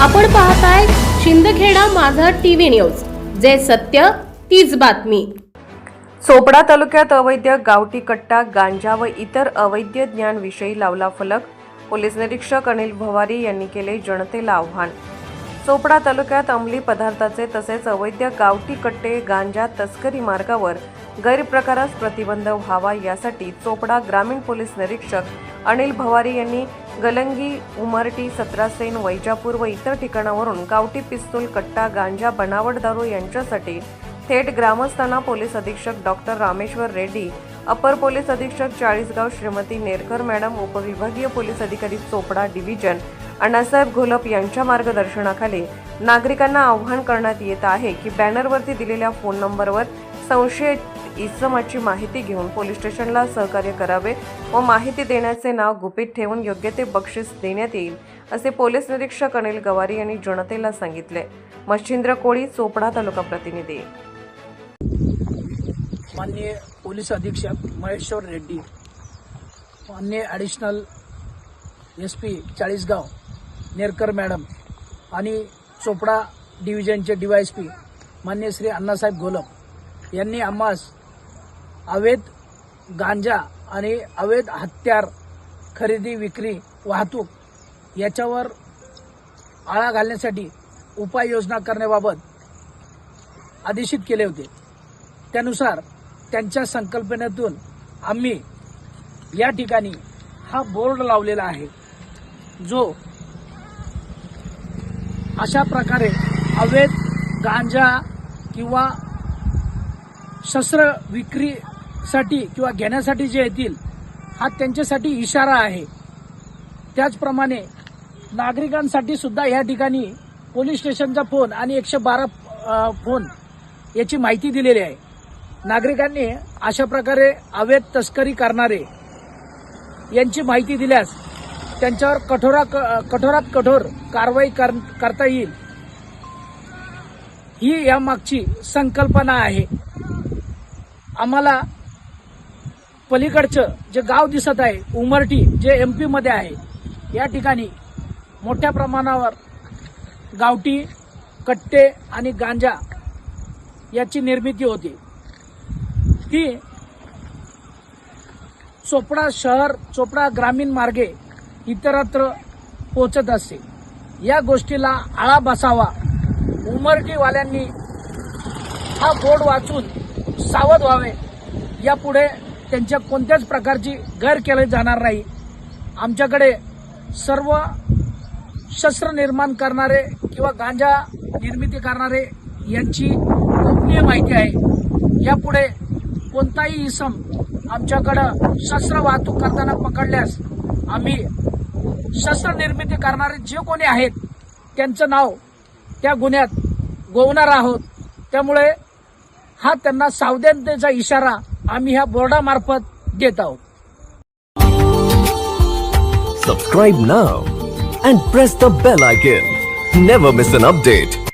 आपण पाहताय शिंदखेडा माझा टीव्ही न्यूज. जे सत्य तीच बातमी. चोपडा तालुक्यात अवैध गावठी कट्टा गांजा व इतर अवैध ज्ञानविषयी लावला फलक. पोलीस निरीक्षक अनिल भवारी यांनी केले जनतेला आव्हान. चोपडा तालुक्यात अंमली पदार्थाचे तसेच अवैध गावठी कट्टे गांजा तस्करी मार्गावर गैरप्रकारास प्रतिबंध व्हावा यासाठी चोपडा ग्रामीण पोलीस निरीक्षक अनिल भवारी यांनी गलंगी उमरटी सत्रासेन वैजापूर व इतर ठिकाणावरून गावठी पिस्तूल कट्टा गांजा बनावट दारू यांच्यासाठी थेट ग्रामस्थांना पोलीस अधीक्षक डॉक्टर रामेश्वर रेड्डी अपर पोलीस अधीक्षक चाळीसगाव श्रीमती नेरकर मॅडम उपविभागीय पोलीस अधिकारी चोपडा डिव्हिजन अण्णासाहेब घोलप यांच्या मार्गदर्शनाखाली नागरिकांना आव्हान करण्यात येत आहे की बॅनरवरती दिलेल्या फोन नंबरवर संशयित इसमाची माहिती घेऊन पोलीस स्टेशनला सहकार्य करावे व माहिती देण्याचे नाव गुपित ठेवून योग्य ते बक्षीस देण्यात येईल असे पोलीस निरीक्षक अनिल गवारी यांनी जनतेला सांगितले. मच्छिंद्र कोळी चोपडा तालुका प्रतिनिधी. माननीय पोलीस अधीक्षक महेश्वर रेड्डी माननीय additional S P Chalisgaon Nerkar madam आणि चोपडा डिव्हिजनचे डी वायस पी मान्य श्री अण्णासाहेब घोलप यांनी आम्हास अवैध गांजा आणि अवैध हत्यार खरेदी विक्री वाहतूक याच्यावर आळा घालण्यासाठी उपाययोजना करण्याबाबत आदेशित केले होते. त्यानुसार त्यांच्या संकल्पनेतून आम्ही या ठिकाणी हा बोर्ड लावलेला आहे जो अशा प्रकारे अवैध गांजा किंवा शस्त्र विक्री साठी किंवा घेण्यासाठी जे येतील हा त्यांच्यासाठी इशारा आहे. त्याचप्रमाणे नागरिकांसाठी सुद्धा या ठिकाणी पोलीस स्टेशनचा फोन आणि एकशे बारा फोन याची माहिती दिलेली आहे. नागरिकांनी अशा प्रकारे अवैध तस्करी करणारे यांची माहिती दिल्यास त्यांच्यावर कठोरा कठोरात कठोर कारवाई कर, करता येईल. ही यामागची संकल्पना आहे. आम्हाला पलीकडचं जे गाव दिसत आहे उमरटी जे एममध्ये आहे या ठिकाणी मोठ्या प्रमाणावर गावठी कट्टे आणि गांजा याची निर्मिती होती. ती चोपडा शहर चोपडा ग्रामीण मार्गे इतरत्र पोचत असते. या गोष्टीला आळा बसावा. उमरटीवाल्यांनी हा बोर्ड वाचून सावध व्हावे. यापुढे त्यांच्या कोणत्याच प्रकारची गैर केली जाणार नाही. आमच्याकडे सर्व शस्त्र निर्माण करणारे किंवा गांजा निर्मिती करणारे यांची गोपनीय माहिती आहे. यापुढे कोणताही इसम आमच्याकडं शस्त्र वाहतूक करताना पकडल्यास आम्ही शस्त्र निर्मिती करणारे जे कोणी आहेत त्यांचं नाव त्या गुन्ह्यात गोवणार आहोत. त्यामुळे हा त्यांना सावधानतेचा इशारा आम्ही ह्या बोर्डामार्फत देत आहोत Subscribe now and press the bell icon. Never miss an update.